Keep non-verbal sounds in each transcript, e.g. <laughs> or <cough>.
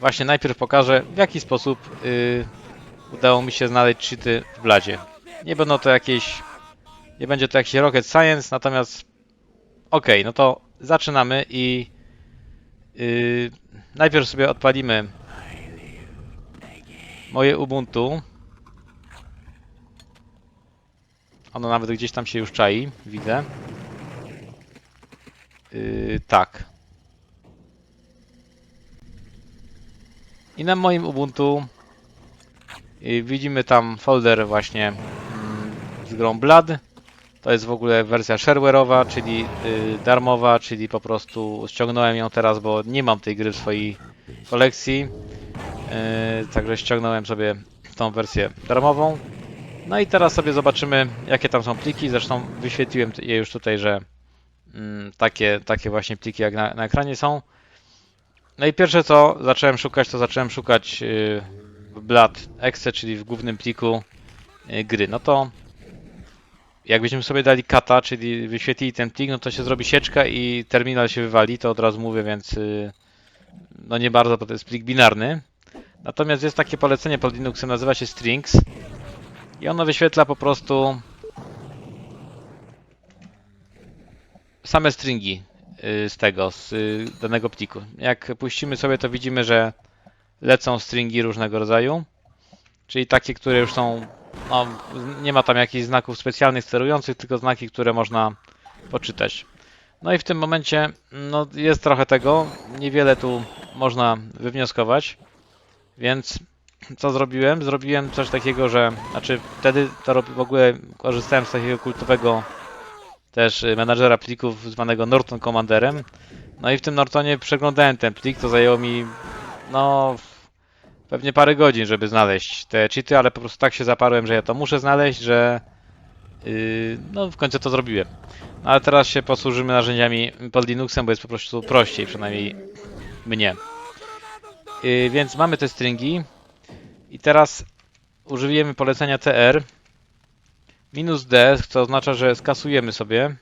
właśnie najpierw pokażę, w jaki sposób y, udało mi się znaleźć cheaty w bladzie. Nie będą to jakieś... Nie będzie to jakiś rocket science, natomiast... Okej, no to zaczynamy i... y, najpierw sobie odpalimy moje Ubuntu. Ono nawet gdzieś tam się już czai, widzę. Yy, tak. I na moim Ubuntu widzimy tam folder właśnie mm, z grą Blood. To jest w ogóle wersja shareware'owa, czyli yy, darmowa, czyli po prostu ściągnąłem ją teraz, bo nie mam tej gry w swojej kolekcji. Yy, także ściągnąłem sobie tą wersję darmową. No i teraz sobie zobaczymy, jakie tam są pliki. Zresztą wyświetliłem je już tutaj, że mm, takie, takie właśnie pliki jak na, na ekranie są. No i pierwsze co zacząłem szukać, to zacząłem szukać w Blood exe, czyli w głównym pliku yy, gry. No to jakbyśmy sobie dali kata, czyli wyświetlili ten plik, no to się zrobi sieczka i terminal się wywali, to od razu mówię, więc yy, no nie bardzo, bo to jest plik binarny. Natomiast jest takie polecenie pod Linuxem, nazywa się strings. I ono wyświetla po prostu same stringi y, z tego, z y, danego pliku. Jak puścimy sobie, to widzimy, że lecą stringi różnego rodzaju. Czyli takie, które już są, no, nie ma tam jakichś znaków specjalnych sterujących, tylko znaki, które można poczytać. No i w tym momencie, no, jest trochę tego, niewiele tu można wywnioskować, więc co zrobiłem? Zrobiłem coś takiego, że znaczy wtedy to w ogóle korzystałem z takiego kultowego też y, menadżera plików zwanego Norton Commanderem. No i w tym Nortonie przeglądałem ten plik, to zajęło mi no pewnie parę godzin, żeby znaleźć te cheaty, ale po prostu tak się zaparłem, że ja to muszę znaleźć, że yy, no w końcu to zrobiłem. No, ale teraz się posłużymy narzędziami pod Linuxem, bo jest po prostu prościej, przynajmniej mnie. Yy, więc mamy te stringi. I teraz użyjemy polecenia tr minus d, co oznacza, że skasujemy sobie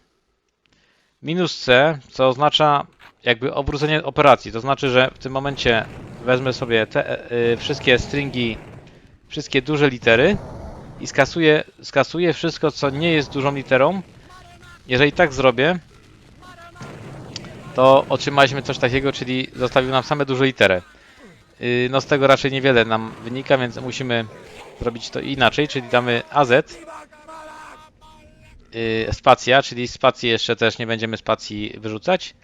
minus c, co oznacza jakby obrócenie operacji. To znaczy, że w tym momencie wezmę sobie te y, wszystkie stringi, wszystkie duże litery i skasuję, skasuję wszystko, co nie jest dużą literą. Jeżeli tak zrobię, to otrzymaliśmy coś takiego, czyli zostawił nam same duże litery. Yy, No z tego raczej niewiele nam wynika, więc musimy zrobić to inaczej, czyli damy AZ yy, spacja, czyli spacji jeszcze też nie będziemy spacji wyrzucać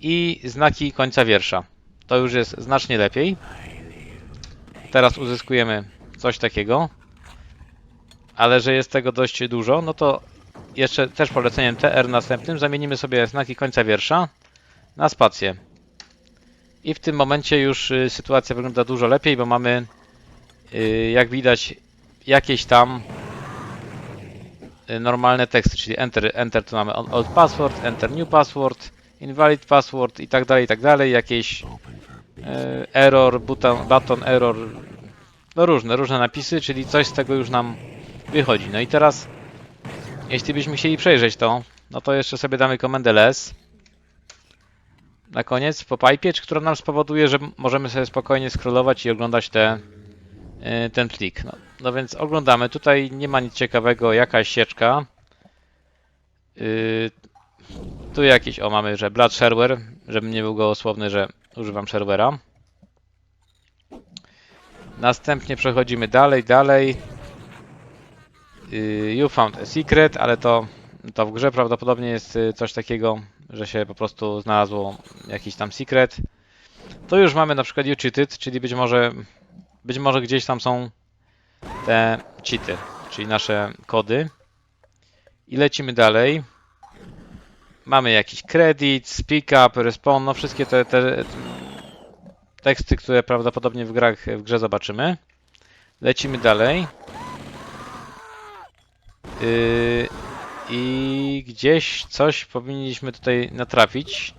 i znaki końca wiersza. To już jest znacznie lepiej. Teraz uzyskujemy coś takiego, ale że jest tego dość dużo, no to jeszcze też poleceniem TR następnym zamienimy sobie znaki końca wiersza na spację. I w tym momencie już y, sytuacja wygląda dużo lepiej, bo mamy, y, jak widać, jakieś tam y, normalne teksty, czyli enter, enter tu mamy old password, enter new password, invalid password i tak dalej, i tak dalej, jakieś y, error, button, button error, no różne, różne napisy, czyli coś z tego już nam wychodzi. No i teraz, jeśli byśmy chcieli przejrzeć to, no to jeszcze sobie damy komendę ls na koniec po pipie, która nam spowoduje, że możemy sobie spokojnie scrollować i oglądać te, y, ten plik. No, no więc oglądamy. Tutaj nie ma nic ciekawego, jakaś sieczka. Yy, tu jakieś, o mamy, że Blood Shareware, żebym nie był gołosłowny, że używam shareware'a. Następnie przechodzimy dalej, dalej. Yy, you found a secret, ale to, to w grze prawdopodobnie jest y, coś takiego, że się po prostu znalazło jakiś tam secret. To już mamy na przykład you cheated, czyli być może, być może gdzieś tam są te cheaty, czyli nasze kody. I lecimy dalej. Mamy jakiś credit, speak up, respawn, no wszystkie te, te teksty, które prawdopodobnie w, grach, w grze zobaczymy. Lecimy dalej. Yy, i gdzieś coś powinniśmy tutaj natrafić.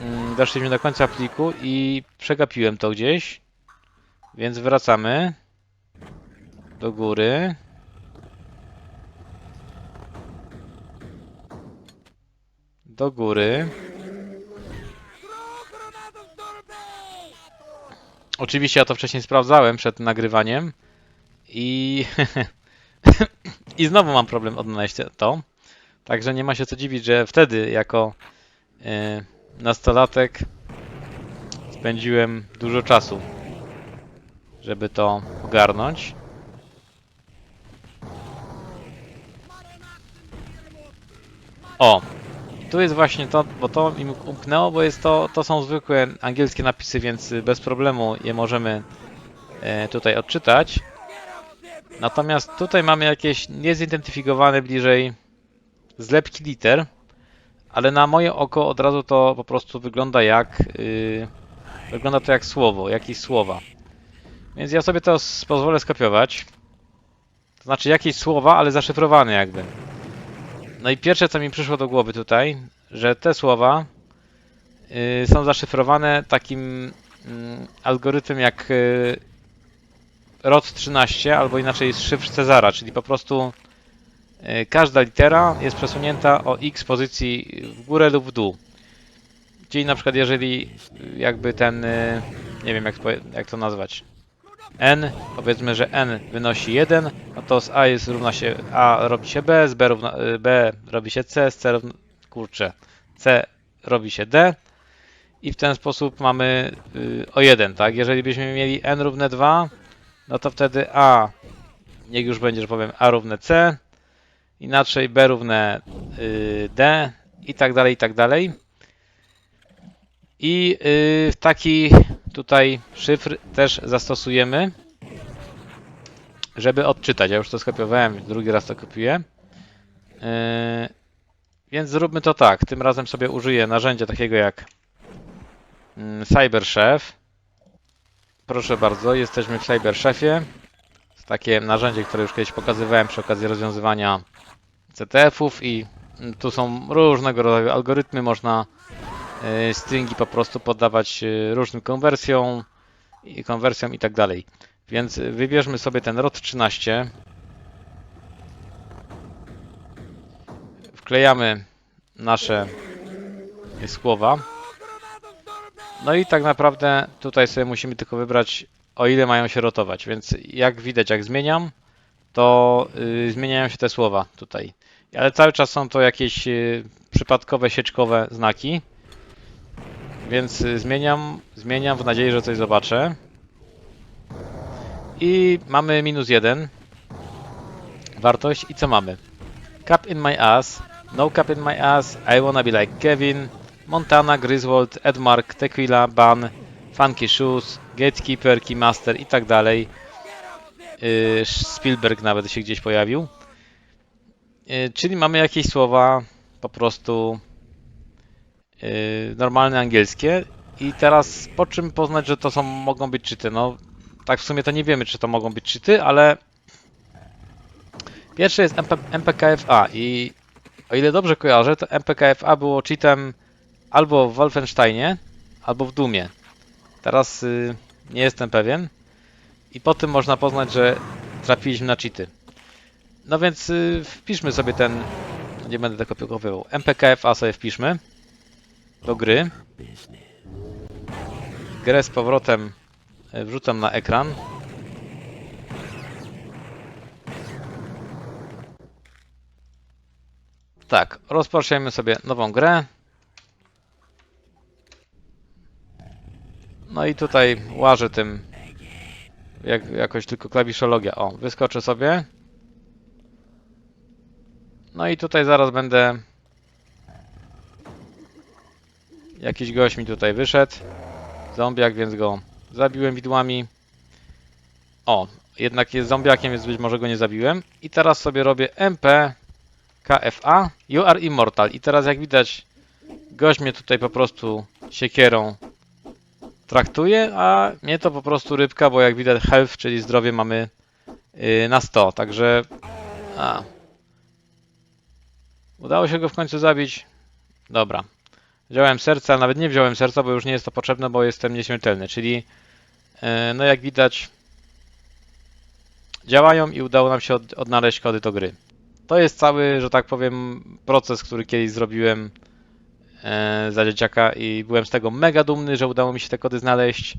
Mm, Doszliśmy do końca pliku i przegapiłem to gdzieś. Więc wracamy do góry. Do góry. Oczywiście ja to wcześniej sprawdzałem przed nagrywaniem i <laughs> i znowu mam problem odnaleźć to. Także nie ma się co dziwić, że wtedy jako e, nastolatek spędziłem dużo czasu, żeby to ogarnąć. O, tu jest właśnie to, bo to mi umknęło, bo jest to, to są zwykłe angielskie napisy, więc bez problemu je możemy e, tutaj odczytać. Natomiast tutaj mamy jakieś niezidentyfikowane bliżej zlepki liter, ale na moje oko od razu to po prostu wygląda jak yy, wygląda to jak słowo, jakieś słowa. Więc ja sobie to pozwolę skopiować. To znaczy jakieś słowa, ale zaszyfrowane jakby. No i pierwsze co mi przyszło do głowy tutaj, że te słowa yy, są zaszyfrowane takim mm, algorytmem jak yy, ROT 13, albo inaczej szyfr Cezara, czyli po prostu każda litera jest przesunięta o x pozycji w górę lub w dół. Czyli na przykład jeżeli y, jakby ten, y, nie wiem jak, jak to nazwać, n, powiedzmy, że n wynosi 1, no to z a jest równa się, a robi się b, z b, równa, b robi się c, z c równa, kurczę, c robi się d i w ten sposób mamy o 1, tak? Jeżeli byśmy mieli n równe 2, no to wtedy A, niech już będzie, że powiem A równe C, inaczej B równe y, D i tak dalej, i tak dalej. I y, taki tutaj szyfr też zastosujemy, żeby odczytać. Ja już to skopiowałem, drugi raz to kopiuję. Y, więc zróbmy to tak. Tym razem sobie użyję narzędzia takiego jak mm, CyberChef. Proszę bardzo, jesteśmy w CyberChefie. Jest takie narzędzie, które już kiedyś pokazywałem przy okazji rozwiązywania CTF-ów i mm, tu są różnego rodzaju algorytmy. Można y, stringi po prostu poddawać y, różnym konwersjom i konwersjom i tak dalej. Więc y, wybierzmy sobie ten ROT 13. Wklejamy nasze słowa. No i tak naprawdę tutaj sobie musimy tylko wybrać o ile mają się rotować, więc jak widać jak zmieniam, to zmieniają się te słowa tutaj. Ale cały czas są to jakieś y, przypadkowe, sieczkowe znaki. Więc y, zmieniam, zmieniam w nadziei, że coś zobaczę. I mamy minus jeden wartość. I co mamy? Cap in my ass, no cap in my ass, I wanna be like Kevin, Montana, Griswold, Edmark, Tequila, Ban, Funky Shoes, Gatekeeper, Keymaster i tak dalej. Yy, Spielberg nawet się gdzieś pojawił. Yy, czyli mamy jakieś słowa po prostu yy, normalne angielskie. I teraz po czym poznać, że to są, mogą być czyty? No, tak w sumie to nie wiemy, czy to mogą być czyty, ale pierwsze jest MP, MPKFA i o ile dobrze kojarzę, to MPKFA było cheatem albo w Wolfensteinie, albo w Dumie. Teraz y, nie jestem pewien. I po tym można poznać, że trafiliśmy na cheaty. No więc y, wpiszmy sobie ten. Nie będę tego kopiował. MPKFA sobie wpiszmy do gry. Grę z powrotem y, wrzucam na ekran. Tak, rozpoczniemy sobie nową grę. No i tutaj łażę tym jak, jakoś tylko klawiszologia. O, wyskoczę sobie. No i tutaj zaraz będę jakiś gość mi tutaj wyszedł. Zombiak, więc go zabiłem widłami. O, jednak jest zombiakiem, więc być może go nie zabiłem. I teraz sobie robię MP KFA. You are immortal. I teraz jak widać gość mnie tutaj po prostu siekierą traktuje, a mnie to po prostu rybka, bo jak widać health, czyli zdrowie mamy yy, na 100, także a. udało się go w końcu zabić. Dobra. Wziąłem serce, ale nawet nie wziąłem serca, bo już nie jest to potrzebne, bo jestem nieśmiertelny, czyli yy, no jak widać działają i udało nam się od, odnaleźć kody do gry. To jest cały, że tak powiem, proces, który kiedyś zrobiłem e, za dzieciaka i byłem z tego mega dumny, że udało mi się te kody znaleźć.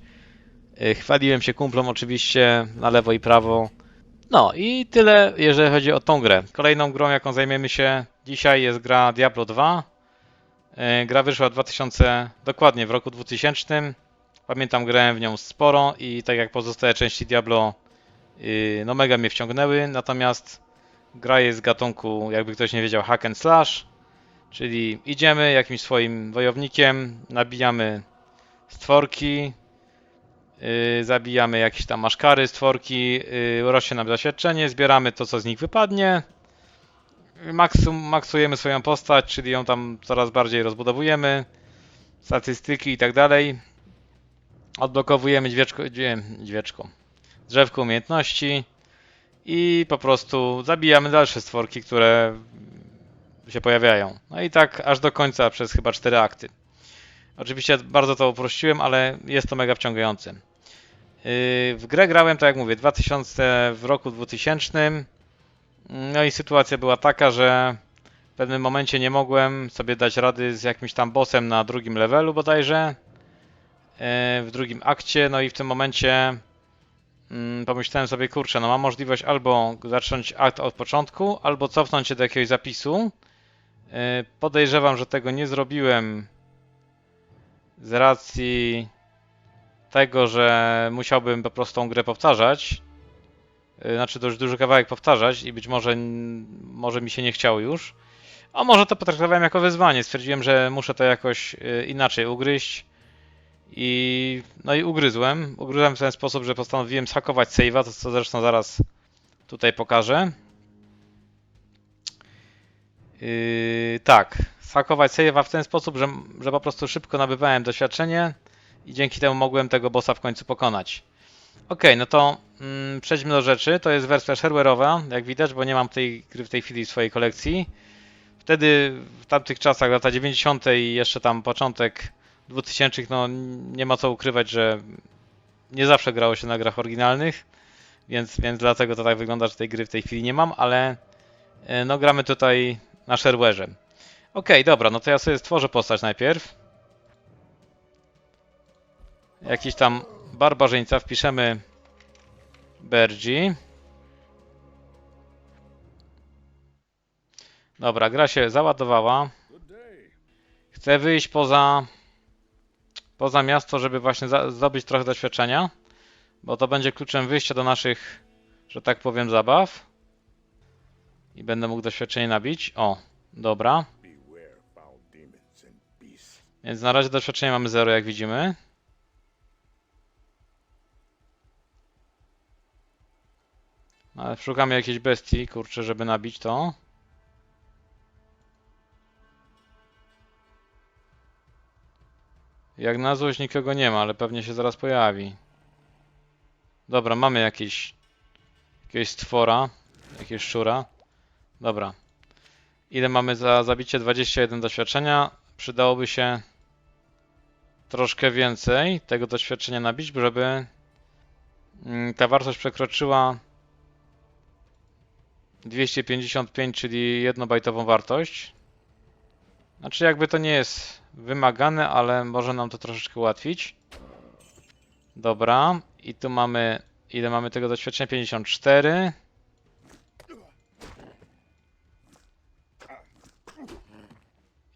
Y, Chwaliłem się kumplom oczywiście na lewo i prawo. No i tyle, jeżeli chodzi o tą grę. Kolejną grą, jaką zajmiemy się dzisiaj jest gra Diablo 2. Y, Gra wyszła w 2000, dokładnie w roku 2000. Pamiętam, grałem w nią sporo i tak jak pozostałe części Diablo, y, no mega mnie wciągnęły. Natomiast gra jest z gatunku, jakby ktoś nie wiedział, hack and slash. Czyli idziemy jakimś swoim wojownikiem, nabijamy stworki, Yy, zabijamy jakieś tam maszkary, stworki, yy, rośnie nam doświadczenie, zbieramy to, co z nich wypadnie. Maksum, maksujemy swoją postać, czyli ją tam coraz bardziej rozbudowujemy. Statystyki i tak dalej. Odblokowujemy dźwieczko, dźwie- drzewko umiejętności i po prostu zabijamy dalsze stworki, które się pojawiają. No i tak aż do końca przez chyba 4 akty. Oczywiście bardzo to uprościłem, ale jest to mega wciągające. Yy, W grę grałem, tak jak mówię, 2000 w roku 2000. No i sytuacja była taka, że w pewnym momencie nie mogłem sobie dać rady z jakimś tam bossem na drugim levelu bodajże. Yy, W drugim akcie, no i w tym momencie mm, pomyślałem sobie, kurczę, no mam możliwość albo zacząć akt od początku, albo cofnąć się do jakiegoś zapisu. Yy, Podejrzewam, że tego nie zrobiłem z racji tego, że musiałbym po prostu tą grę powtarzać. Yy, Znaczy dość duży kawałek powtarzać i być może, może mi się nie chciało już. A może to potraktowałem jako wyzwanie. Stwierdziłem, że muszę to jakoś yy, inaczej ugryźć. I no i ugryzłem. Ugryzłem w ten sposób, że postanowiłem schakować save'a, to co zresztą zaraz tutaj pokażę. Yy, tak, schakować save'a w ten sposób, że, że po prostu szybko nabywałem doświadczenie i dzięki temu mogłem tego bossa w końcu pokonać. Ok, no to mm, przejdźmy do rzeczy. To jest wersja shareware'owa, jak widać, bo nie mam tej gry w tej chwili w swojej kolekcji. Wtedy, w tamtych czasach, lata 90. i jeszcze tam początek 2000, no nie ma co ukrywać, że nie zawsze grało się na grach oryginalnych, więc, więc dlatego to tak wygląda, że tej gry w tej chwili nie mam, ale e, no gramy tutaj na shareware'ze. Okej, dobra, no to ja sobie stworzę postać najpierw. Jakiś tam barbarzyńca, wpiszemy Bergi. Dobra, gra się załadowała. Chcę wyjść poza poza miasto, żeby właśnie za, zdobyć trochę doświadczenia, bo to będzie kluczem wyjścia do naszych, że tak powiem, zabaw. I będę mógł doświadczenie nabić. O, dobra. Więc na razie doświadczenie mamy 0, jak widzimy. Ale szukamy jakiejś bestii, kurczę, żeby nabić to. Jak na złość nikogo nie ma, ale pewnie się zaraz pojawi. Dobra, mamy jakieś, jakiegoś stwora, jakiegoś szczura. Dobra. Ile mamy za zabicie? 21 doświadczenia. Przydałoby się troszkę więcej tego doświadczenia nabić, żeby mm, ta wartość przekroczyła 255, czyli jednobajtową wartość. Znaczy jakby to nie jest wymagane, ale może nam to troszeczkę ułatwić. Dobra, i tu mamy, ile mamy tego doświadczenia? 54.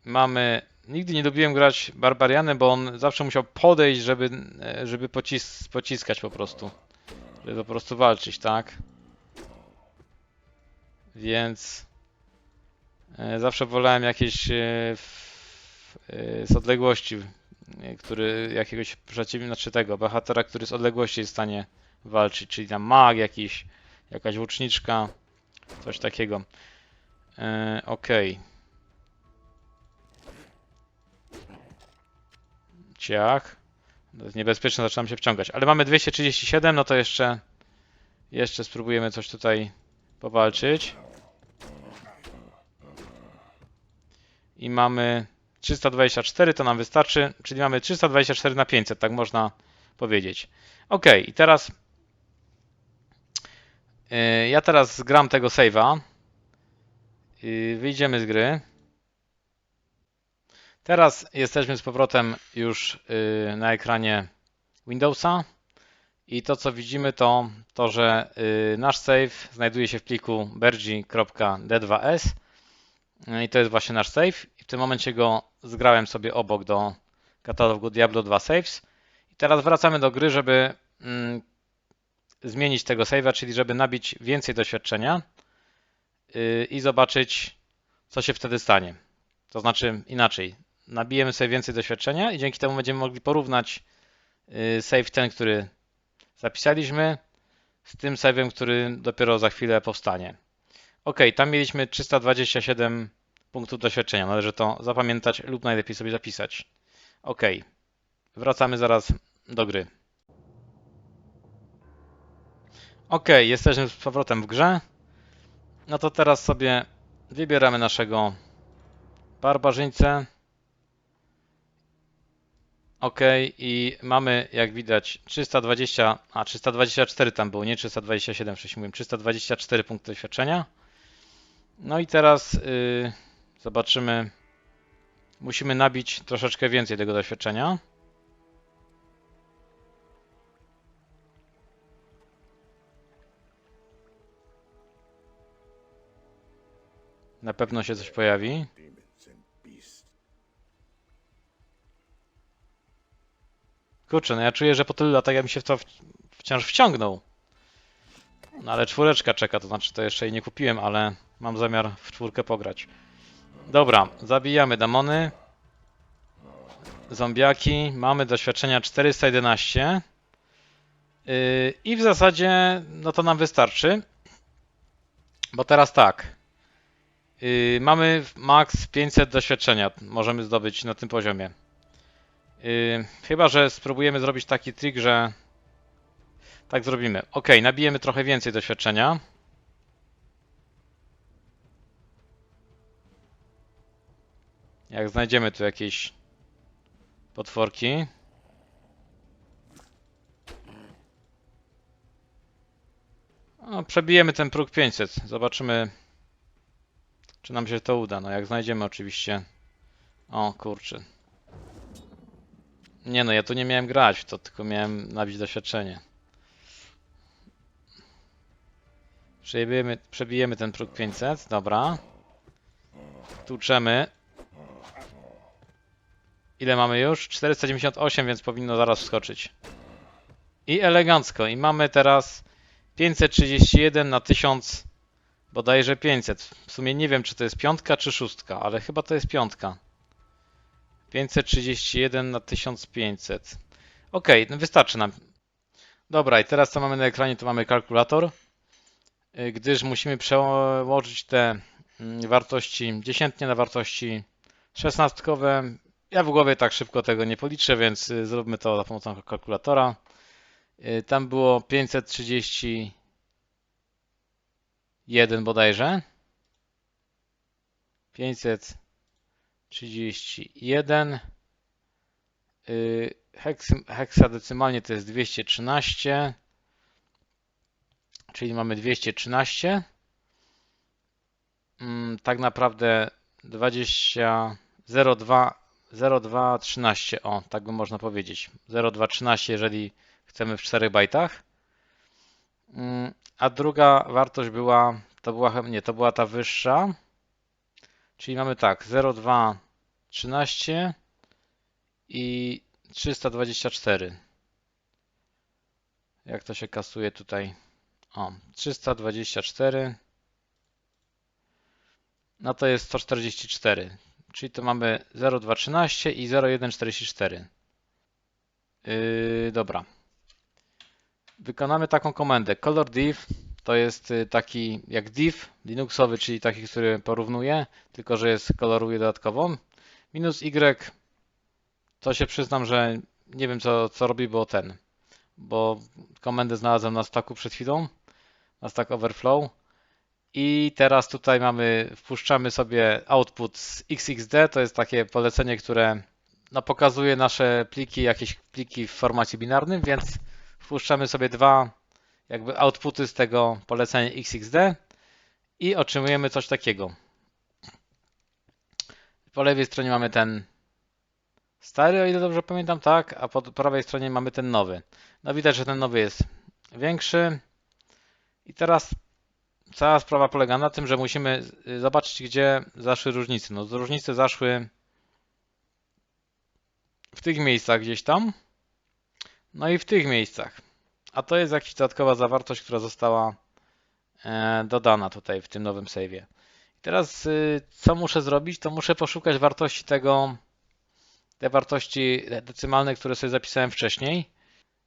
Mamy. Nigdy nie lubiłem grać Barbarianem, bo on zawsze musiał podejść, żeby, e, żeby pocis pociskać po prostu. Żeby po prostu walczyć, tak? Więc e, zawsze wolałem jakieś e, e, z odległości, który jakiegoś przeciwnika, znaczy tego, bohatera, który z odległości jest w stanie walczyć, czyli tam mag jakiś, jakaś łuczniczka, coś takiego. E, Okej. Ciach. To jest niebezpieczne, zaczynam się wciągać. Ale mamy 237, no to jeszcze jeszcze spróbujemy coś tutaj powalczyć. I mamy 324, to nam wystarczy, czyli mamy 324 na 500, tak można powiedzieć. Ok, i teraz yy, ja teraz gram tego save'a. Yy, wyjdziemy z gry. Teraz jesteśmy z powrotem już yy, na ekranie Windowsa. I to co widzimy to, to że y, nasz save znajduje się w pliku bergi.d2s No i to jest właśnie nasz save. I w tym momencie go zgrałem sobie obok do katalogu Diablo 2 Saves. I teraz wracamy do gry, żeby mm, zmienić tego save'a, czyli żeby nabić więcej doświadczenia yy, i zobaczyć, co się wtedy stanie. To znaczy inaczej, nabijemy sobie więcej doświadczenia i dzięki temu będziemy mogli porównać yy, save ten, który zapisaliśmy, z tym save'em, który dopiero za chwilę powstanie. Ok, tam mieliśmy 327 punktów doświadczenia. Należy to zapamiętać lub najlepiej sobie zapisać. Ok, wracamy zaraz do gry. Ok, jesteśmy z powrotem w grze. No to teraz sobie wybieramy naszego barbarzyńcę. Ok, i mamy jak widać 320, a 324 tam było, nie 327 wcześniej mówiłem, 324 punkty doświadczenia. No i teraz yy, zobaczymy, musimy nabić troszeczkę więcej tego doświadczenia. Na pewno się coś pojawi. Kurczę, no ja czuję, że po tylu latach ja mi się w to wciąż wciągnął. No ale czwóreczka czeka, to znaczy to jeszcze jej nie kupiłem, ale mam zamiar w czwórkę pograć. Dobra, zabijamy demony. Zombiaki. Mamy doświadczenia 411. Yy, I w zasadzie, no to nam wystarczy. Bo teraz tak. Yy, mamy max 500 doświadczenia. Możemy zdobyć na tym poziomie. Yy, chyba, że spróbujemy zrobić taki trik, że tak zrobimy. Ok, nabijemy trochę więcej doświadczenia. Jak znajdziemy tu jakieś potworki. No, przebijemy ten próg 500. Zobaczymy, czy nam się to uda. No, jak znajdziemy oczywiście. O, kurczę. Nie no, ja tu nie miałem grać to, tylko miałem nabić doświadczenie. Przebijemy, przebijemy ten próg 500, dobra. Tłuczemy. Ile mamy już? 498, więc powinno zaraz wskoczyć. I elegancko. I mamy teraz 531 na 1000, bodajże 500. W sumie nie wiem, czy to jest piątka, czy szóstka, ale chyba to jest piątka. 531 na 1500. Ok, no wystarczy nam. Dobra, i teraz co mamy na ekranie, to mamy kalkulator, y, gdyż musimy przełożyć te mm, wartości dziesiętnie na wartości szesnastkowe. Ja w głowie tak szybko tego nie policzę, więc y, zróbmy to za pomocą kalkulatora. Y, Tam było 531 bodajże. 500 31. Yy, heks, heksadecymalnie to jest 213. Czyli mamy 213. Mm, tak naprawdę 20 02 0213. O, tak by można powiedzieć. 0213, jeżeli chcemy w 4 bajtach. Mm, a druga wartość była, to była, nie, to była ta wyższa. Czyli mamy tak, 02 13 i 324. Jak to się kasuje tutaj? O, 324. No to jest 144. Czyli to mamy 0213 i 0144. Yy, dobra. Wykonamy taką komendę. Color div to jest y, taki jak div linuxowy, czyli taki, który porównuje, tylko że jest koloruje dodatkowo. Minus y to się przyznam, że nie wiem co, co robi, bo ten, bo komendę znalazłem na stacku przed chwilą, na stack overflow i teraz tutaj mamy, wpuszczamy sobie output z XXD, to jest takie polecenie, które no, pokazuje nasze pliki, jakieś pliki w formacie binarnym, więc wpuszczamy sobie dwa jakby outputy z tego polecenia XXD i otrzymujemy coś takiego. Po lewej stronie mamy ten Stary, o ile dobrze pamiętam, tak, a po prawej stronie mamy ten nowy. No widać, że ten nowy jest większy. I teraz cała sprawa polega na tym, że musimy zobaczyć, gdzie zaszły różnice. No, różnice zaszły w tych miejscach gdzieś tam, no i w tych miejscach. A to jest jakaś dodatkowa zawartość, która została e, dodana tutaj w tym nowym save'ie. Teraz y, co muszę zrobić? To muszę poszukać wartości tego, te wartości decymaalne, które sobie zapisałem wcześniej.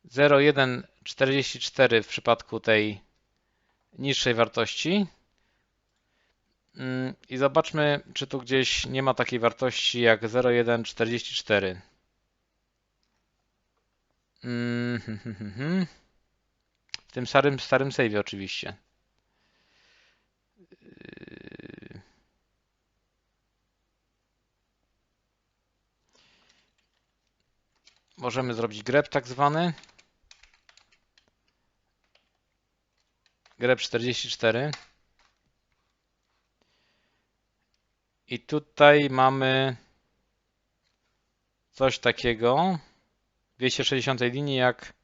0,144 w przypadku tej niższej wartości. Mm, I zobaczmy, czy tu gdzieś nie ma takiej wartości jak 0,144. Mm, tym starym, starym save'ie oczywiście. Yy. Możemy zrobić grep tak zwany. Grep 44. I tutaj mamy coś takiego w 260 linii jak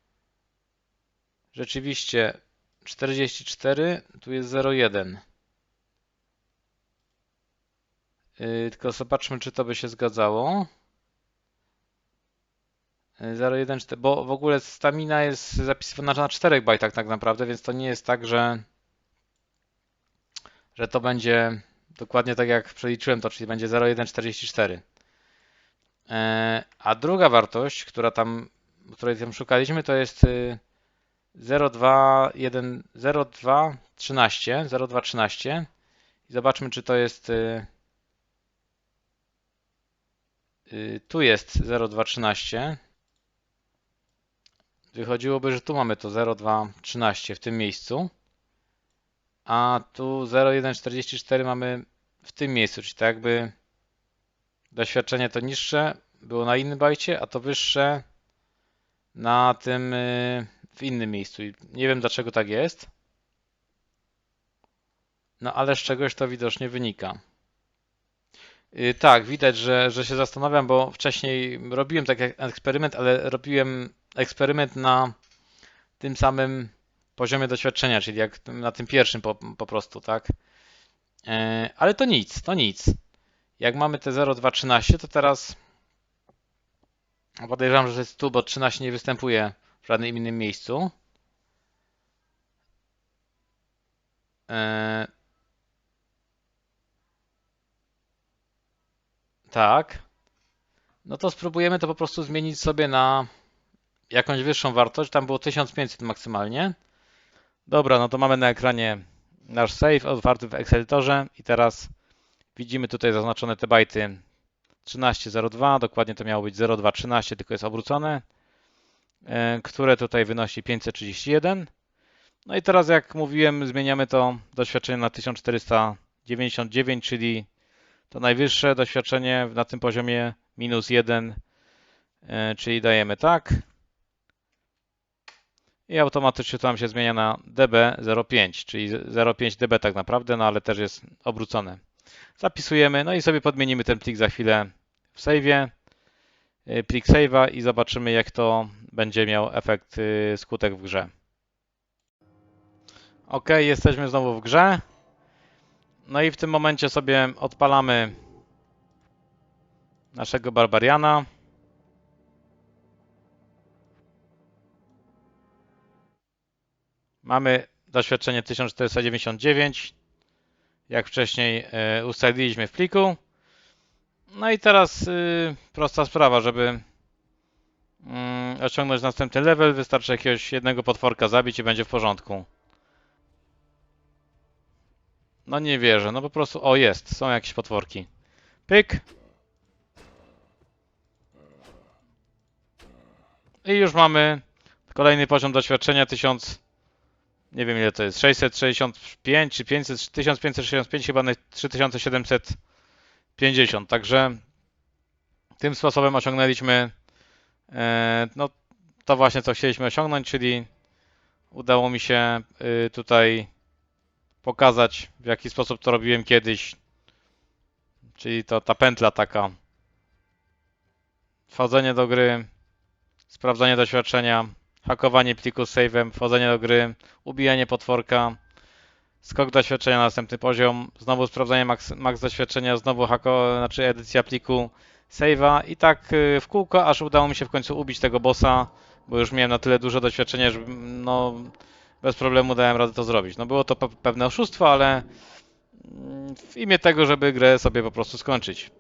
rzeczywiście 44, tu jest 0,1. Yy, tylko zobaczmy, czy to by się zgadzało. 0,1, bo w ogóle stamina jest zapisywana na 4 bajtach tak naprawdę, więc to nie jest tak, że, że to będzie dokładnie tak jak przeliczyłem to, czyli będzie 0,144. E, A druga wartość, która tam, której tam szukaliśmy, to jest y, 0,2,1, 0,2,13, 0,2,13 i zobaczmy, czy to jest y, y, tu jest 0,2,13 Wychodziłoby, że tu mamy to 0,213 w tym miejscu, a tu 0,144 mamy w tym miejscu, czyli tak jakby doświadczenie to niższe było na innym bajcie, a to wyższe na tym y, w innym miejscu. I nie wiem dlaczego tak jest. No ale z czegoś to widocznie wynika. Yy, Tak, widać, że, że się zastanawiam, bo wcześniej robiłem taki eksperyment, ale robiłem eksperyment na tym samym poziomie doświadczenia, czyli jak na tym pierwszym po, po prostu, tak? E, Ale to nic, to nic. Jak mamy te 0,213, to teraz podejrzewam, że jest tu, bo 13 nie występuje w żadnym innym miejscu. E, Tak. No to spróbujemy to po prostu zmienić sobie na jakąś wyższą wartość. Tam było 1500 maksymalnie. Dobra, no to mamy na ekranie nasz save otwarty w Excelitorze i teraz widzimy tutaj zaznaczone te bajty 1302, dokładnie to miało być 0213, tylko jest obrócone, które tutaj wynosi 531. No i teraz jak mówiłem, zmieniamy to doświadczenie na 1499, czyli to najwyższe doświadczenie na tym poziomie minus 1, e, czyli dajemy tak. I automatycznie to nam się zmienia na dB05, czyli 0,5 dB tak naprawdę, no ale też jest obrócone. Zapisujemy, no i sobie podmienimy ten plik za chwilę w save'ie, e, plik save'a i zobaczymy jak to będzie miał efekt, y, skutek w grze. Ok, jesteśmy znowu w grze. No i w tym momencie sobie odpalamy naszego Barbariana. Mamy doświadczenie 1499, jak wcześniej e, ustaliliśmy w pliku. No i teraz y, prosta sprawa, żeby mm, osiągnąć następny level, wystarczy jakiegoś jednego potworka zabić i będzie w porządku. No nie wierzę, no po prostu, o jest, są jakieś potworki. Pyk. I już mamy kolejny poziom doświadczenia 1000, nie wiem ile to jest, 665 czy 500, 1565 chyba na 3750, także tym sposobem osiągnęliśmy no to właśnie co chcieliśmy osiągnąć, czyli udało mi się y, tutaj pokazać, w jaki sposób to robiłem kiedyś. Czyli to ta pętla taka wchodzenie do gry, sprawdzanie doświadczenia, hakowanie pliku z save'em, wchodzenie do gry, ubijanie potworka, skok doświadczenia na następny poziom, znowu sprawdzanie max, max doświadczenia, znowu hako, znaczy edycja pliku save'a i tak y, w kółko, aż udało mi się w końcu ubić tego bossa, bo już miałem na tyle dużo doświadczenia, że no bez problemu dałem radę to zrobić. No było to pe- pewne oszustwo, ale mm, w imię tego, żeby grę sobie po prostu skończyć.